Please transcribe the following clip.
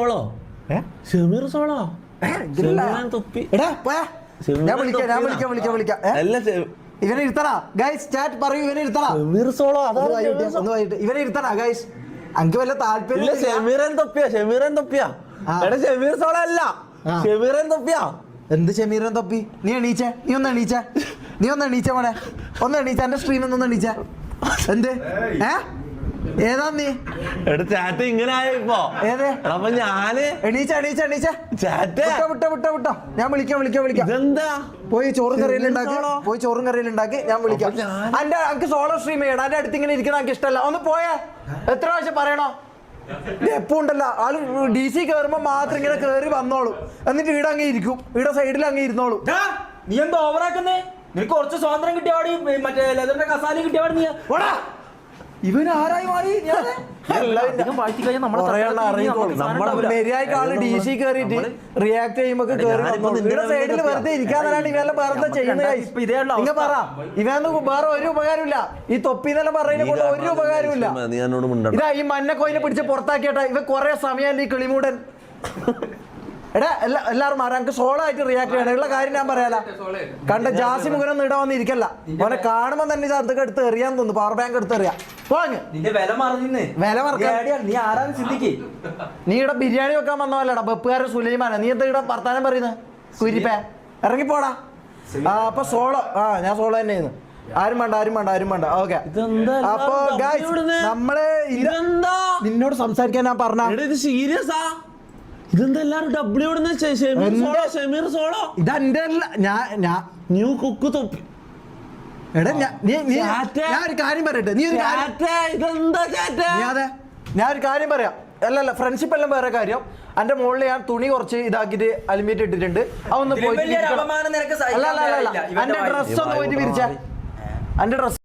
Solo? Shameer solo? തൊപ്പി. എടാ പോയാ ഞാൻ വിളിക്കാം ഞാൻ. വിളിക്കാം വിളിക്കാം വിളിക്കാം. ഏ? അല്ല ഷെ- ഇവനെ ഇരുത്തടാ. ഗൈസ് ചാറ്റ് പറയൂ ഇവനെ ഇരുത്തടാ. ഷമീർ സോളോ ഒന്ന് അതാണ്. ഒന്ന് ഇവനെ ഇരുത്തടാ ഗൈസ്. അങ്ക് വല്ല ഇല്ല താല്പര്യം ഷമീറൻ തൊപ്പിയാ ഷമീറൻ തൊപ്പിയാ. ആ. എടാ ഷമീർ സോളോ അല്ല. ആ. ഷമീറൻ തൊപ്പിയാ. എന്ത് ഷമീരൻ തൊപ്പി? നീ എണീച്ചേ നീ ഒന്ന് എണീച്ചേ. നീ ഒന്ന് എണീച്ചേ മോനെ. ഒന്ന് എണീച്ച എന്റെ സ്ക്രീനിൽ ഒന്ന് എണീച്ച. എന്ത്? ഏ? ഏതാ നീ? എടാ ചാറ്റ് ഇങ്ങനെ ആയിപ്പോ ഏത്? അപ്പൊ ഞാൻ എണീച്ച എണീച്ച എണീച്ച. ചാറ്റ് വിട്ടോ വിട്ടോ വിട്ടോ ഞാൻ വിളിക്കാം വിളിക്കാം വിളിക്കാം. എന്താ പോയി ചോറും കറിയിൽ ഉണ്ടാക്കി. പോയി ചോറും കറിയിൽ ഉണ്ടാക്കി. ഞാൻ വിളിക്കാം. എന്റെ എനിക്ക് സോളോ സ്ട്രീം ചെയ്യണം. എന്റെ അടുത്ത് ഇങ്ങനെ ഇരിക്കുന്ന എനിക്ക് ഇഷ്ടമല്ല ഒന്ന് പോയേ. എത്ര പ്രാവശ്യം പറയണോ? എപ്പോ ഉണ്ടല്ലോ? ആൾ ഡി സി കയറുമ്പോ മാത്രം ഇങ്ങനെ കേറി വന്നോളൂ. എന്നിട്ട് ഇവിടെ അങ്ങ് ഇരിക്കും. ഇവിടെ സൈഡിൽ അങ്ങ് ഇരുന്നോളൂ. നീ എന്താ ഓവറാക്കുന്നേ നിനക്ക് കുറച്ച് സ്വാതന്ത്ര്യം കിട്ടിയവാടി മറ്റേ ലെതറിന്റെ കസാല കിട്ടിയവാടി നീ ഇവൻ ആരായി മാറി? റിയാക്ട് ചെയ്യുമ്പോ സൈഡിൽ ഇരിക്കാൻ ചെയ്യുന്നത്. പറ. വേറെ ഒരു ഉപകാരമില്ല ഈ തൊപ്പി എന്നെല്ലാം പറയുന്നത് കൊണ്ട് ഒരു ഉപകാരമില്ല ഇതാ ഈ മഞ്ഞക്കോയിനെ പിടിച്ച് പുറത്താക്കിയട്ടെ ഇവ കൊറേ സമയമല്ല ഈ കിളിമൂടൻ? എടാ എല്ലാ എല്ലാവരും മാറാം. എനിക്ക് സോളോ ആയിട്ട് റിയാക്ട് ചെയ്യണം. ഉള്ള കാര്യം ഞാൻ പറയാല. കണ്ട ജാസി മുഖനൊന്നും ഇടാൻ വന്നിരിക്കല്ല. അവനെ കാണുമ്പോ തന്നെ ഇത് അതൊക്കെ എടുത്ത് എറിയാൻ തോന്നുന്നു. പവർ ബാങ്ക് എടുത്ത് എറിയാം. നിന്റെ വില മറക്കാൻ- നീ നീ ആരാന്ന് ചിന്തിക്കേ. നീ ഇവിടെ ബിരിയാണി വെക്കാൻ വന്നവല്ലടാ ബപ്പുകാരൻ സുലൈമാന നീ എന്താ ഇവിടെ വർത്താനം പറയുന്നത് കുരിപ്പേ. ഇറങ്ങിപ്പോടാ. ആ അപ്പൊ സോളോ ആ ഞാൻ സോളോ തന്നെയായിരുന്നു. ആരും വേണ്ട ആരും വേണ്ട ആരും വേണ്ട. ഓക്കെ. ഇതെന്താ അപ്പൊ തപ്പി നമ്മൾ ഇതെന്താ? നിന്നോട് സംസാരിക്കാൻ ഞാൻ പറഞ്ഞ ഇത് സീരിയസാ ഇതെന്താ എല്ലാരും ഡബ്ല്യൂ ഇടുന്ന ഷമീർ സോളോ ഷമീർ സോളോ. ഇതെന്റെ ഞാൻ ഞാൻ ന്യൂ കുക്ക് തൊപ്പി. എടാ ഞാൻ നീ നീ ചാറ്റേ. ഞാൻ ഒരു കാര്യം പറയട്ടെ. നീ ഒരു കാര്യം ഇതെന്താ ചാറ്റേ? നീ അതെ. ഞാൻ ഒരു കാര്യം പറയാം. അല്ല അല്ല ഫ്രണ്ട്ഷിപ്പ് എല്ലാം വേറെ കാര്യം. എന്റെ മുകളിൽ ഞാൻ തുണി കുറച്ച് ഇതാക്കിട്ട് അലിമേറ്റ് ഇട്ടിട്ടുണ്ട്. അതൊന്ന് പോയി പോയിട്ട് അല്ല അല്ല അല്ല എന്റെ ഇവന്റെ ഡ്രസ് ഒന്ന് പോയിട്ട് വിരിച്ച. എന്റെ ഡ്രസ്